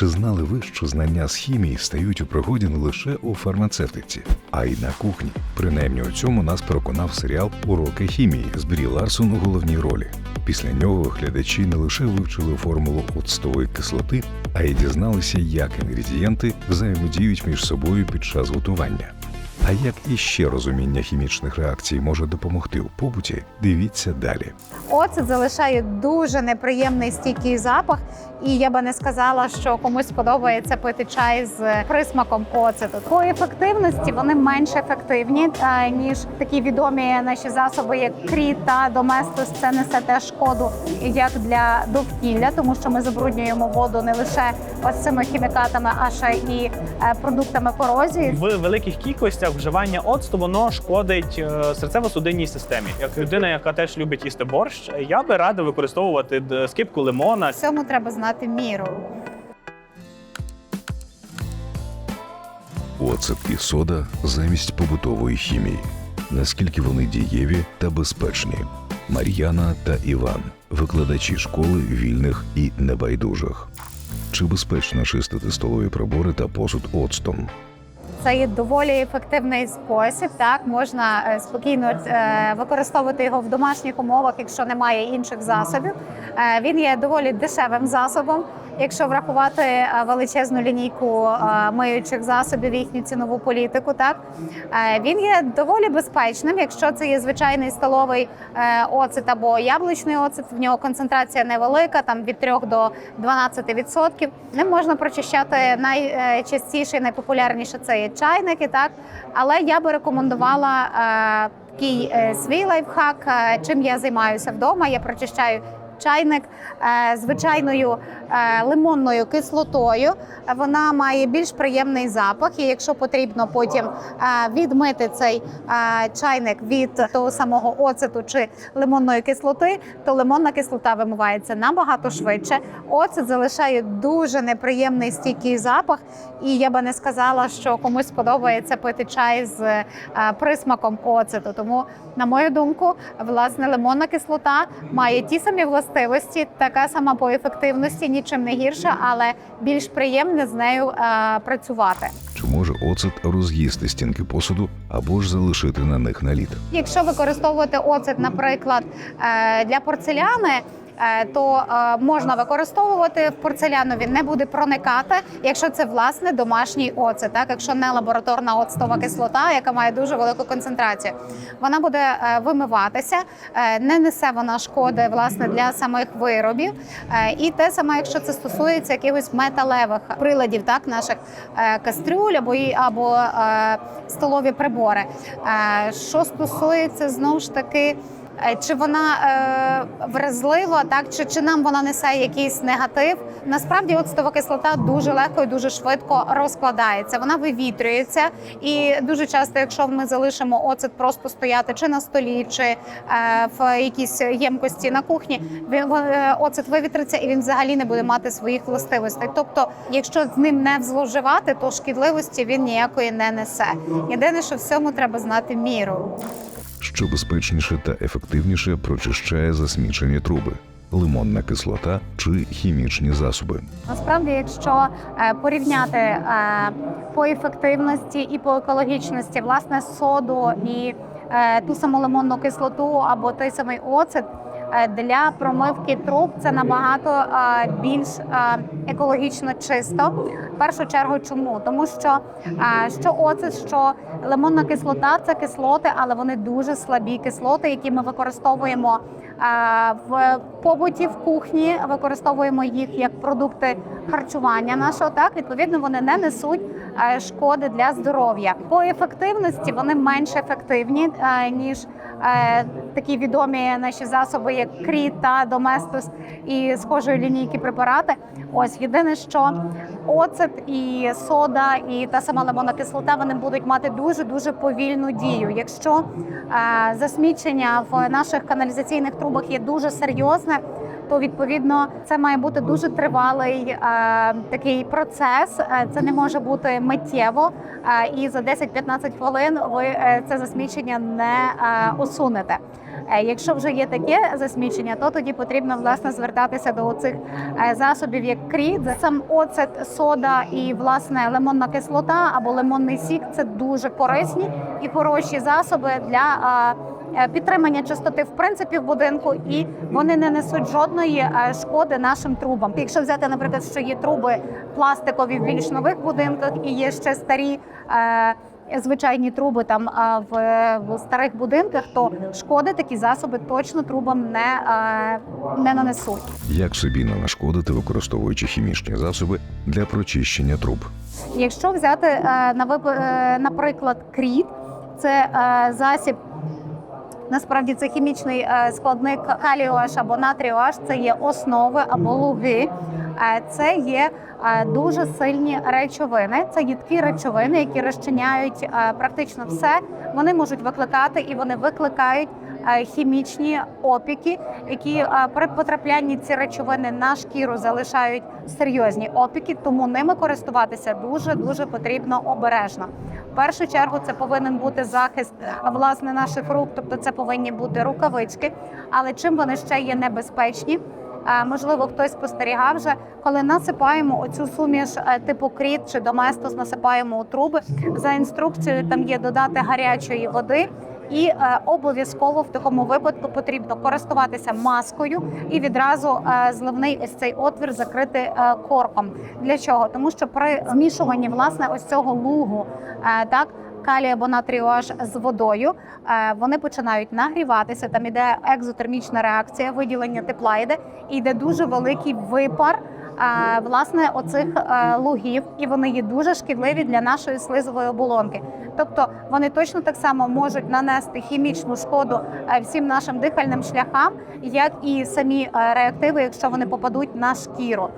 Чи знали ви, що знання з хімії стають у пригоді не лише у фармацевтиці, а й на кухні? Принаймні у цьому нас переконав серіал Уроки хімії з Брі Ларсон у головній ролі. Після нього глядачі не лише вивчили формулу оцтової кислоти, а й дізналися, як інгредієнти взаємодіють між собою під час готування. А як іще розуміння хімічних реакцій може допомогти у побуті, дивіться далі. Оцет залишає дуже неприємний стійкий запах, і я би не сказала, що комусь подобається пити чай з присмаком оцету. По ефективності вони менш ефективні ніж такі відомі наші засоби, як кріт та доместос. Це несе теж шкоду як для довкілля, тому що ми забруднюємо воду не лише ось цими хімікатами, а ще і е, продуктами корозії. В великих кількостях вживання оцту воно шкодить е, серцево-судинній системі. Як людина, яка теж любить їсти борщ, я би радив використовувати скипку лимона. Всьому треба знати міру. Оцет і сода замість побутової хімії. Наскільки вони дієві та безпечні? Мар'яна та Іван, викладачі школи вільних і небайдужих. Чи безпечно чистити столові прибори та посуд оцтом? Це є доволі ефективний спосіб. Так можна е, спокійно е, використовувати його в домашніх умовах, якщо немає інших засобів. Е, Він є доволі дешевим засобом. Якщо врахувати е, величезну лінійку е, миючих засобів, їхню цінову політику, так Е, він є доволі безпечним, якщо це є звичайний столовий оцет або яблучний оцет. В нього концентрація невелика, там від 3 до 12%. Ним можна прочищати найчастіше найпопулярніше це є чайники, так але я би рекомендувала такий свій лайфхак, чим я займаюся вдома. Я прочищаю. Чайник е, звичайною е, лимонною кислотою. Вона має більш приємний запах, і якщо потрібно потім е, відмити цей чайник від того самого оцету чи лимонної кислоти, то лимонна кислота вимивається набагато швидше. Оцет залишає дуже неприємний стійкий запах, і я би не сказала, що комусь подобається пити чай з присмаком оцету. Тому, на мою думку, власне, лимонна кислота має ті самі властивості, така сама по ефективності, нічим не гірша, але більш приємно з нею е, працювати. Чи може оцет роз'їсти стінки посуду або ж залишити на них наліт? Якщо використовувати оцет, наприклад, е, для порцеляни. Е, То е, можна використовувати в порцеляну, він не буде проникати, якщо це власне домашній оцет, так якщо не лабораторна оцтова кислота, яка має дуже велику концентрацію, вона буде е, вимиватися, не несе вона шкоди власне для самих виробів. І те саме, якщо це стосується якихось металевих приладів, так наших кастрюль або або столові прибори. Що стосується знову ж таки. Е, Чи вона е, вразлива, так чи, чи нам вона несе якийсь негатив? Насправді, оцтова кислота дуже легко і дуже швидко розкладається. Вона вивітрюється, і дуже часто, якщо ми залишимо оцет просто стояти чи на столі, чи е, в якійсь ємкості на кухні, е, оцет вивітриться і він взагалі не буде мати своїх властивостей. Тобто, якщо з ним не зловживати, то шкідливості він ніякої не несе. Єдине, що всьому треба знати міру. Що безпечніше та ефективніше прочищає засмічені труби? Лимонна кислота чи хімічні засоби? Насправді, якщо е, порівняти е, по ефективності і по екологічності, власне, соду і е, ту саму лимонну кислоту або той самий оцет. Е, Для промивки труб це набагато е, більш е, екологічно чисто. В першу чергу, чому? Тому що що оцет, що лимонна кислота це кислоти, але вони дуже слабі кислоти, які ми використовуємо в побуті в кухні, використовуємо їх як продукти харчування нашого. Так відповідно вони не несуть шкоди для здоров'я. По ефективності вони менш ефективні е, ніж е, такі відомі наші засоби, як кріт та доместос і схожої лінійки препарати. Ось єдине, що оцет і сода, і та сама лимонна кислота вони будуть мати дуже дуже повільну дію. Якщо е, засмічення в наших каналізаційних трубах є дуже серйозне, то відповідно це має бути дуже тривалий е, такий процес. Е, Це не може бути миттєво, е, і за 10-15 хвилин ви це засмічення не усунете. Якщо вже є таке засмічення, то тоді потрібно власне звертатися до цих засобів, як кріт, сам оцет, сода і власне лимонна кислота або лимонний сік це дуже корисні і хороші засоби для. Е, Підтримання чистоти в принципі в будинку, і вони не несуть жодної е, шкоди нашим трубам. Якщо взяти, наприклад, що є труби пластикові в більш нових будинках і є ще старі. е, Звичайні труби там в, в старих будинках, то шкоди такі засоби точно трубам не, не нанесуть. Як собі не нашкодити, використовуючи хімічні засоби для прочищення труб. Якщо взяти на наприклад кріт, це засіб. Насправді це хімічний складник складник каліош або натріош, це є основи або луги. Е, Це є е, дуже сильні речовини. Це їдкі речовини, які розчиняють е, практично все. Вони можуть викликати і вони викликають е, хімічні опіки, які е, при потраплянні ці речовини на шкіру залишають серйозні опіки, тому ними користуватися дуже дуже потрібно обережно. В першу чергу це повинен бути захист власне наших рук, тобто це повинні бути рукавички. Але чим вони ще є небезпечні? Е, Можливо, хтось спостерігав вже, коли насипаємо оцю суміш е, типу кріт чи доместос, насипаємо у труби. За інструкцією там є додати гарячої води. І е, обов'язково в такому випадку потрібно користуватися маскою і відразу е, зливний ось цей отвір закрити е, корком. Для чого? Тому що при змішуванні власне ось цього лугу, е, так. Калій або натрію аж з водою, е, вони починають нагріватися. Там іде екзотермічна реакція, виділення тепла йде, і йде дуже великий випар власне оцих е, лугів, і вони є дуже шкідливі для нашої слизової оболонки. Тобто вони точно так само можуть нанести хімічну шкоду е, всім нашим дихальним шляхам, як і самі е, реактиви, якщо вони попадуть на шкіру.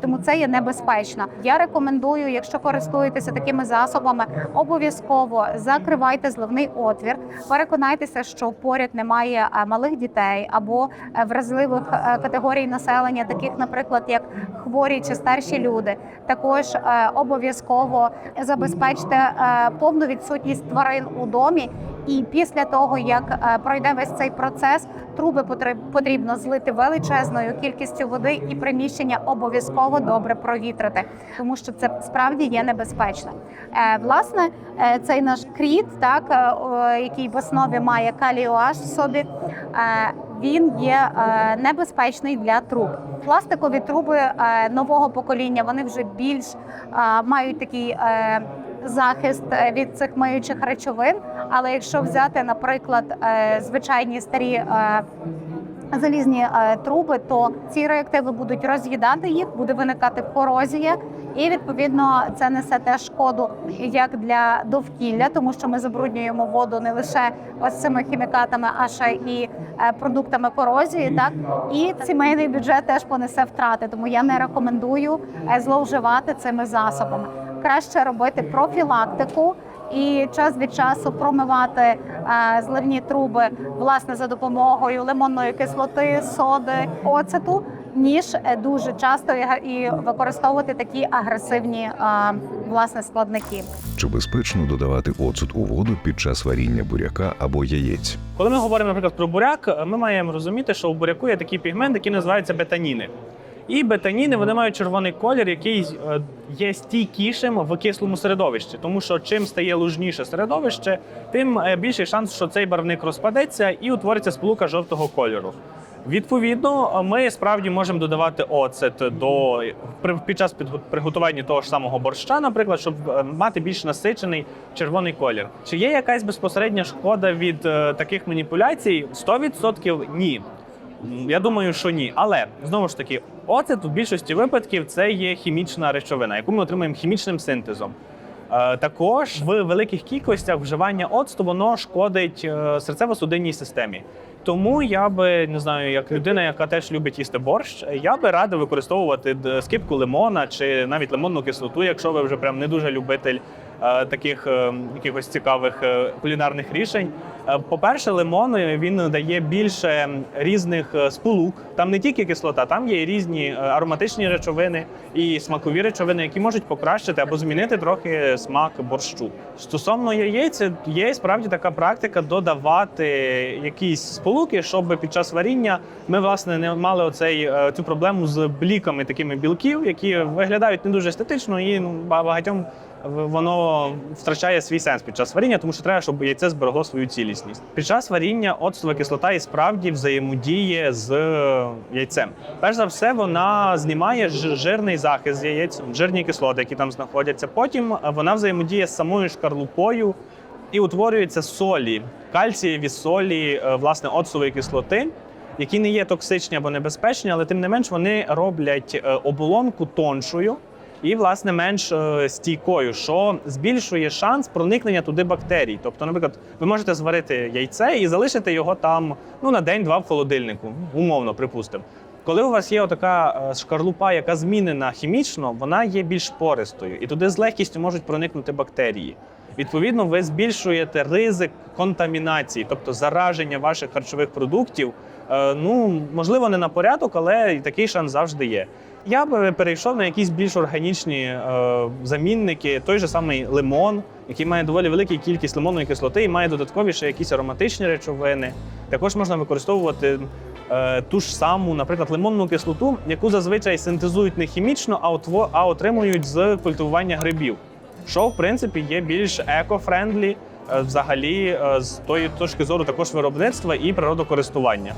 Тому це є небезпечно. Я рекомендую, якщо користуєтеся такими засобами, обов'язково закривайте зливний отвір. Переконайтеся, що поряд немає малих дітей або вразливих категорій населення, таких, наприклад, як хворі чи старші люди. Також е, обов'язково забезпечте е, повну відсутність тварин у домі. І після того, як е, пройде весь цей процес, труби потрібно злити величезною кількістю води, і приміщення обов'язково добре провітрити, тому що це справді є небезпечно. Власне, цей наш кріт, так який в основі має каліоаш в собі, він є е, небезпечний для труб. Пластикові труби е, нового покоління вони вже більш е, мають такий. захист від цих миючих речовин. Але якщо взяти, наприклад, звичайні старі залізні е, труби, то ці реактиви будуть роз'їдати їх, буде виникати корозія. І відповідно це несе теж шкоду як для довкілля, тому що ми забруднюємо воду не лише ось цими хімікатами, а ще і е, продуктами корозії. Так і сімейний бюджет теж понесе втрати. Тому я не рекомендую е, зловживати цими засобами краще робити профілактику і час від часу промивати е, зливні труби власне за допомогою лимонної кислоти, соди, оцету, ніж е, дуже часто і і використовувати такі агресивні е, власне складники. Чи безпечно додавати оцет у воду під час варіння буряка або яєць? Коли ми говоримо, наприклад, про буряк, ми маємо розуміти, що у буряку є такий пігмент, який називається бетаніни. І бетаніни вони мають червоний колір, який е, є стійкішим в кислому середовищі, тому що чим стає лужніше середовище, тим е, більший шанс, що цей барвник розпадеться і утвориться сполука жовтого кольору. Відповідно, ми справді можемо додавати оцет до під час приготування того ж самого борща, наприклад, щоб е, мати більш насичений червоний колір. Чи є якась безпосередня шкода від таких маніпуляцій? 100% ні. Я думаю, що ні. Але знову ж таки, оцет в більшості випадків це є хімічна речовина, яку ми отримуємо хімічним синтезом. Е, Також в великих кількостях вживання оцту воно шкодить е, серцево-судинній системі. Тому я би не знаю, як людина, яка теж любить їсти борщ, я би радив використовувати скипку лимона чи навіть лимонну кислоту, якщо ви вже прям не дуже любитель таких е, якихось цікавих е, кулінарних рішень. Е, По-перше, лимон е, він дає більше різних е, сполук. Там не тільки кислота, там є різні е, ароматичні речовини і смакові речовини, які можуть покращити або змінити трохи смак борщу. Стосовно яєць, є справді така практика додавати якісь сполуки, щоб під час варіння ми власне не мали оцей е, цю проблему з бліками такими білків, які виглядають не дуже естетично і ну, ба- багатьом воно втрачає свій сенс під час варіння, тому що треба, щоб яйце зберегло свою цілісність. Під час варіння оцтова кислота і справді взаємодіє з е, яйцем. Перш за все, вона знімає жирний захист з яєць, жирні кислоти, які там знаходяться. Потім е, вона взаємодіє з самою шкарлупою і утворюються солі, кальцієві солі, е, власне, оцтової кислоти. Які не є токсичні або небезпечні, але тим не менш вони роблять оболонку тоншою, і, власне, менш е, стійкою, що збільшує шанс проникнення туди бактерій. Тобто, наприклад, ви можете зварити яйце і залишити його там ну, на день-два в холодильнику, умовно, припустимо. Коли у вас є така шкарлупа, яка змінена хімічно, вона є більш пористою, і туди з легкістю можуть проникнути бактерії. Відповідно, ви збільшуєте ризик контамінації, тобто зараження ваших харчових продуктів. Е, Ну, можливо, не на порядок, але такий шанс завжди є. Я би перейшов на якісь більш органічні е, замінники, той же самий лимон, який має доволі велику кількість лимонної кислоти і має додаткові ще якісь ароматичні речовини. Також можна використовувати е, ту ж саму, наприклад, лимонну кислоту, яку зазвичай синтезують не хімічно, а, а отримують з культивування грибів, що в принципі є більш еко-френдлі, е, взагалі е, з тої точки зору також виробництва і природокористування.